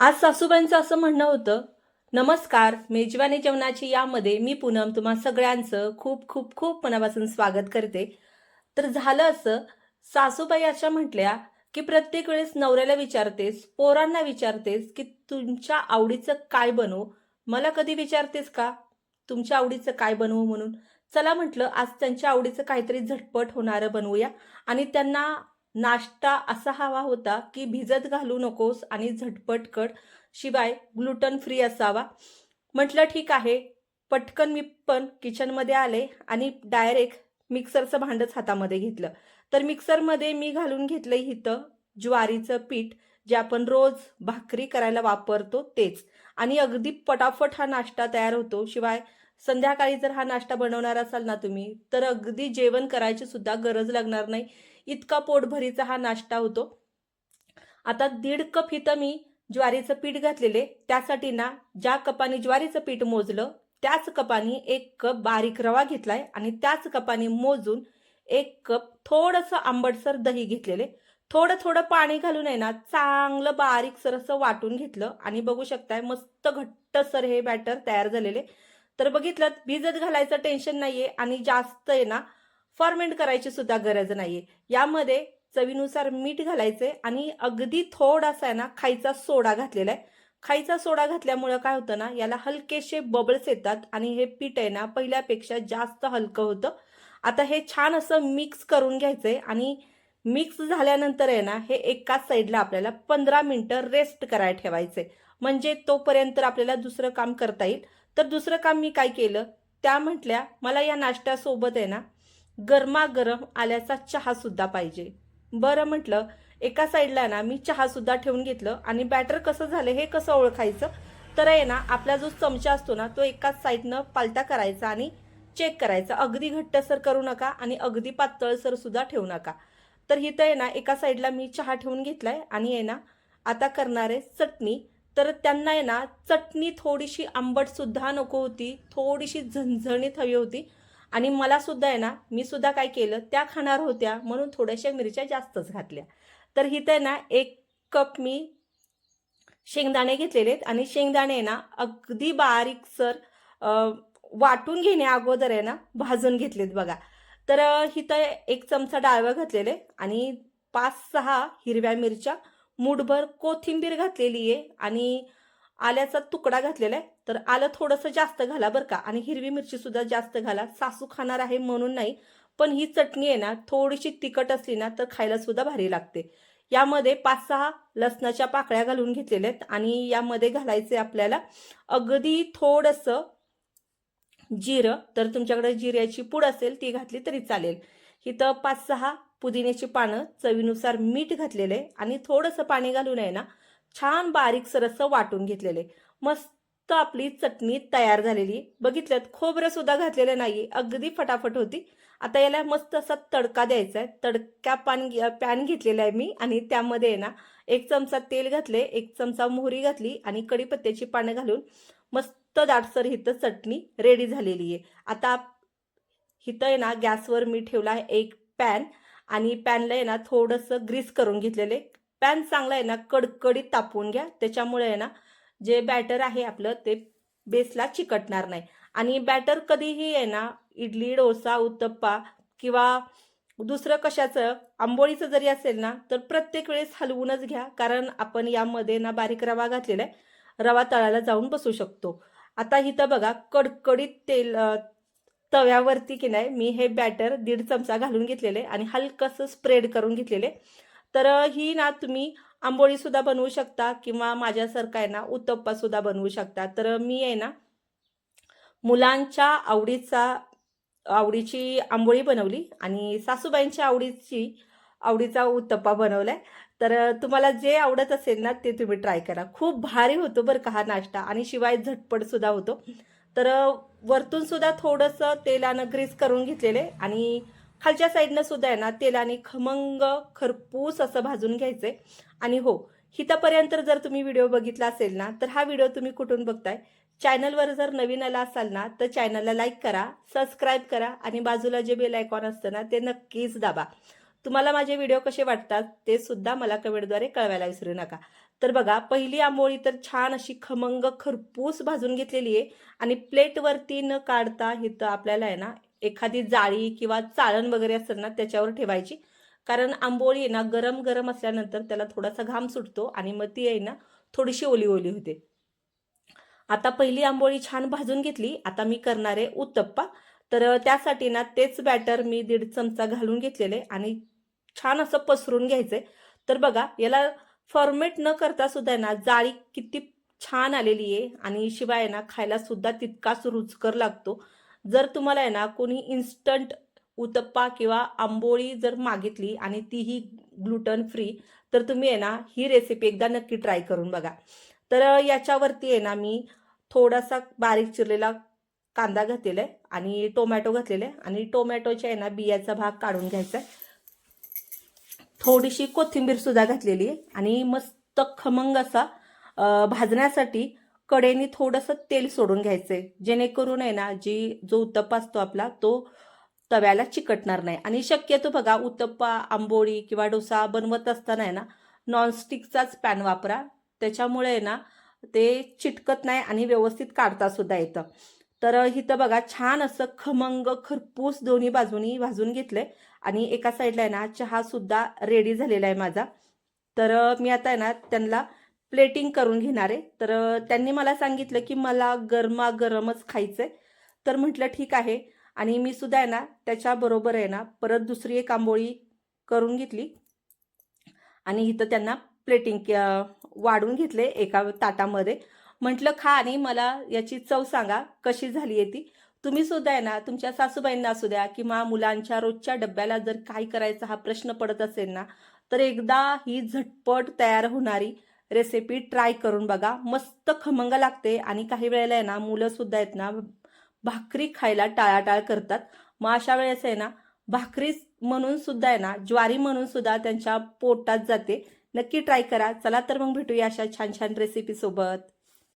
आज सासूबाईंचं असं म्हणणं होतं नमस्कार मेजवानी जेवणाची यामध्ये मी पूनम तुम्हा सगळ्यांचं खूप खूप खूप मनापासून स्वागत करते. तर झालं असं सासूबाई अशा म्हटल्या की प्रत्येक वेळेस नवऱ्याला विचारतेस पोरांना विचारतेस की तुमच्या आवडीचं काय बनवू? मला कधी विचारतेस का? तुमच्या आवडीचं काय बनवू म्हणून? चला म्हटलं आज त्यांच्या आवडीचं काहीतरी झटपट होणारं बनवूया आणि त्यांना नाश्ता असा हवा होता की भिजत घालू नकोस आणि झटपट कर. शिवाय ग्लुटन फ्री असावा. म्हटलं ठीक आहे. पटकन मी पण किचनमध्ये आले आणि डायरेक्ट मिक्सरचं भांडच हातामध्ये घेतलं. तर मिक्सरमध्ये मी घालून घेतलं इथं ज्वारीचं पीठ जे आपण रोज भाकरी करायला वापरतो तेच. आणि अगदी पटापट हा नाश्ता तयार होतो. शिवाय संध्याकाळी जर हा नाश्ता बनवणार असाल ना तुम्ही तर अगदी जेवण करायची सुद्धा गरज लागणार नाही. इतका पोटभरीचा हा नाश्ता होतो. आता दीड कप इथं मी ज्वारीचं पीठ घातलेले त्यासाठी ना ज्या कपाने ज्वारीचं पीठ मोजलं त्याच कपाने एक कप बारीक रवा घेतलाय आणि त्याच कपाने मोजून एक कप थोडंसं आंबटसर दही घेतलेले. थोडं थोडं पाणी घालून आहे ना चांगलं बारीक सरसं वाटून घेतलं आणि बघू शकताय मस्त घट्टसर हे बॅटर तयार झालेले. तर बघितलं भिजत घालायचं टेन्शन नाहीये आणि जास्त आहे ना फॉर्मेंट करायची सुद्धा गरज नाहीये. यामध्ये चवीनुसार मीठ घालायचे आणि अगदी थोडासा आहे ना खायचा सोडा घातलेला आहे. खायचा सोडा घातल्यामुळं काय होतं ना याला हलकेसे बबल्स येतात आणि हे पीठ आहे ना पहिल्यापेक्षा जास्त हलकं होतं. आता हे छान असं मिक्स करून घ्यायचंय आणि मिक्स झाल्यानंतर आहे ना हे एकाच साईडला आपल्याला पंधरा मिनटं रेस्ट करायला ठेवायचे म्हणजे तोपर्यंत आपल्याला दुसरं काम करता येईल. तर दुसरं काम मी काय केलं? त्या म्हटल्या मला या नाश्त्यासोबत आहे ना गरमागरम आल्याचा चहासुद्धा पाहिजे. बरं म्हटलं एका साईडला ना मी चहासुद्धा ठेवून घेतलं आणि बॅटर कसं झालं हे कसं ओळखायचं? तर आहे ना आपला जो चमचा असतो ना तो एकाच साईडनं पालटा करायचा आणि चेक करायचा. अगदी घट्टसर करू नका आणि अगदी पातळसर सुद्धा ठेवू नका. तर इथं आहे ना एका साईडला मी चहा ठेवून घेतलाय आणि आहे ना आता करणार आहे चटणी. तर त्यांना आहे ना चटणी थोडीशी आंबटसुद्धा नको होती थोडीशी झणझणीत हवी होती. आणि मलासुद्धा आहे ना मी सुद्धा काय केलं त्या खाणार होत्या म्हणून थोड्याशा मिरच्या जास्तच घातल्या. तर इथं आहे ना एक कप मी शेंगदाणे घेतलेले आहेत. आणि शेंगदाणे आहे ना अगदी बारीकसर वाटून घेण्या अगोदर आहे ना भाजून घेतलेत बघा. तर हिथं इथं एक चमचा डाळवं घातलेले आणि पाच सहा हिरव्या मिरच्या मूठभर कोथिंबीर घातलेली आहे आणि आल्याचा तुकडा घातलेला आहे. तर आलं थोडंसं जास्त घाला बरं का. आणि हिरवी मिरची सुद्धा जास्त घाला. सासू खाणार आहे म्हणून नाही पण ही चटणी आहे ना थोडीशी तिखट असली ना तर खायला सुद्धा भारी लागते. यामध्ये पाच सहा लसणाच्या पाकळ्या घालून घेतलेल्या आहेत आणि यामध्ये घालायचे आपल्याला अगदी थोडंसं जिरं. तर तुमच्याकडे जिऱ्याची पूड असेल ती घातली तरी चालेल. इथं पाच सहा पुदिन्याची पानं चवीनुसार मीठ घातलेले आणि थोडंसं पाणी घालून आहे ना छान बारीक सरसं वाटून घेतलेले. मस्त आपली चटणी तयार झालेली. बघितल्यात खोबरं सुद्धा घातलेलं नाही अगदी फटाफट होती. आता याला मस्त असा तडका द्यायचा आहे. तडका पान पॅन घेतलेला आहे मी आणि त्यामध्ये आहे ना एक चमचा तेल घातले एक चमचा मोहरी घातली आणि कढीपत्त्याची पानं घालून मस्त दाटसर हिथं चटणी रेडी झालेली आहे. आता हिथं आहे ना गॅसवर मी ठेवला आहे एक पॅन. आणि पॅनला आहे ना थोडंसं ग्रीस करून घेतलेले. पॅन चांगला आहे ना कडकडीत तापवून घ्या. त्याच्यामुळे आहे ना जे बॅटर आहे आपलं ते बेसला चिकटणार नाही. आणि बॅटर कधीही आहे ना इडली डोसा उत्तप्पा किंवा दुसरं कशाचं आंबोळीचं जरी असेल ना तर प्रत्येक वेळेस हलवूनच घ्या. कारण आपण यामध्ये ना बारीक रवा घातलेला आहे. रवा तळाला जाऊन बसू शकतो. आता इथं बघा कडकडीत तेल तव्यावरती की नाही मी हे बॅटर दीड चमचा घालून घेतलेले आणि हलकंसं स्प्रेड करून घेतलेले. तर ही ना तुम्ही आंबोळीसुद्धा बनवू शकता किंवा माझ्यासारखा आहे ना उत्तप्पासुद्धा बनवू शकता. तर मी आहे ना मुलांच्या आवडीचा आवडीची आंबोळी बनवली आणि सासूबाईंच्या आवडीची आवडीचा उत्तप्पा बनवलाय. तर तुम्हाला जे आवडत असेल ना ते तुम्ही ट्राय करा. खूप भारी होतो बरं का हा नाश्ता आणि शिवाय झटपटसुद्धा होतो. तर वरतून सुद्धा थोडंसं तेलानं ग्रीस करून घेतलेले आणि खालच्या साईडनं सुद्धा आहे ना तेलाने खमंग खरपूस असं भाजून घ्यायचंय आणि हो हितापर्यंत जर तुम्ही व्हिडिओ बघितला असेल ना तर हा व्हिडिओ तुम्ही कुठून बघताय? चॅनलवर जर नवीन आला असाल ना तर चॅनलला लाईक करा सबस्क्राईब करा आणि बाजूला जे बेल आयकॉन असतं ना ते नक्कीच दाबा. तुम्हाला माझे व्हिडिओ कसे वाटतात ते सुद्धा मला कमेंटद्वारे कळवायला विसरू नका. तर बघा पहिली आंबोळी तर छान अशी खमंग खरपूस भाजून घेतलेली आहे आणि प्लेटवरती न काढता इथं आपल्याला आहे ना एखादी जाळी किंवा चाळण वगैरे असेल ना त्याच्यावर ठेवायची. कारण आंबोळी आहे ना गरम गरम असल्यानंतर त्याला थोडासा घाम सुटतो आणि मग ती आहे ना थोडीशी ओली ओली होते. आता पहिली आंबोळी छान भाजून घेतली. आता मी करणार आहे उत्तप्पा. तर त्यासाठी ना तेच बॅटर मी दीड चमचा घालून घेतलेले आणि छान असं पसरून घ्यायचंय. तर बघा याला फॉर्मेट न करता सुद्धा आहे ना जाळी किती छान आलेली आहे. आणि शिवाय ना खायला सुद्धा तितकाच रुचकर लागतो. जर तुम्हाला आहे ना कोणी इन्स्टंट उत्तप्पा किंवा आंबोळी जर मागितली आणि तीही ग्लुटन फ्री तर तुम्ही आहे ना ही रेसिपी एकदा नक्की ट्राय करून बघा. तर याच्यावरती आहे ना मी थोडासा बारीक चिरलेला कांदा घातलेला आहे आणि टोमॅटो घातलेला आहे. आणि टोमॅटोच्या आहे ना बियाचा भाग काढून घ्यायचा आहे. थोडीशी कोथिंबीर सुद्धा घातलेली आणि मस्त खमंग असा भाजण्यासाठी कडेने थोडंसं तेल सोडून घ्यायचंय. जेणेकरून आहे ना जी जो उत्तप्पा असतो आपला तो तव्याला चिकटणार नाही. आणि शक्यतो बघा उत्तप्पा आंबोळी किंवा डोसा बनवत असताना आहे ना नॉनस्टिकचाच पॅन वापरा. त्याच्यामुळे आहे ना ते चिटकत नाही आणि व्यवस्थित काढता सुद्धा येतं. तर इथं बघा छान असं खमंग खरपूस दोन्ही बाजूनी भाजून घेतलंय. आणि एका साईडला आहे ना चहा सुद्धा रेडी झालेला आहे माझा. तर मी आता आहे ना त्यांना प्लेटिंग करून घेणार आहे. तर त्यांनी मला सांगितलं की मला गरमागरमच खायचंय. तर म्हटलं ठीक आहे. आणि मी सुद्धा आहे ना त्याच्याबरोबर आहे ना परत दुसरी एक आंबोळी करून घेतली. आणि इथं त्यांना प्लेटिंग वाढून घेतले एका ताटामध्ये. म्हटलं खा आणि मला याची चव सांगा कशी झाली आहे ती? तुम्ही सुद्धा आहे ना तुमच्या सासूबाईंना असू द्या किंवा मुलांच्या रोजच्या डब्याला जर काय करायचा हा प्रश्न पडत असेल ना तर एकदा ही झटपट तयार होणारी रेसिपी ट्राय करून बघा. मस्त खमंग लागते आणि काही वेळेला आहे ना मुलं सुद्धा आहेत ना भाकरी खायला टाळाटाळ करतात. मग अशा वेळेस आहे ना भाकरी म्हणून सुद्धा आहे ना ज्वारी म्हणून सुद्धा त्यांच्या पोटात जाते. नक्की ट्राय करा. चला तर मग भेटूया अशा छान छान रेसिपी सोबत.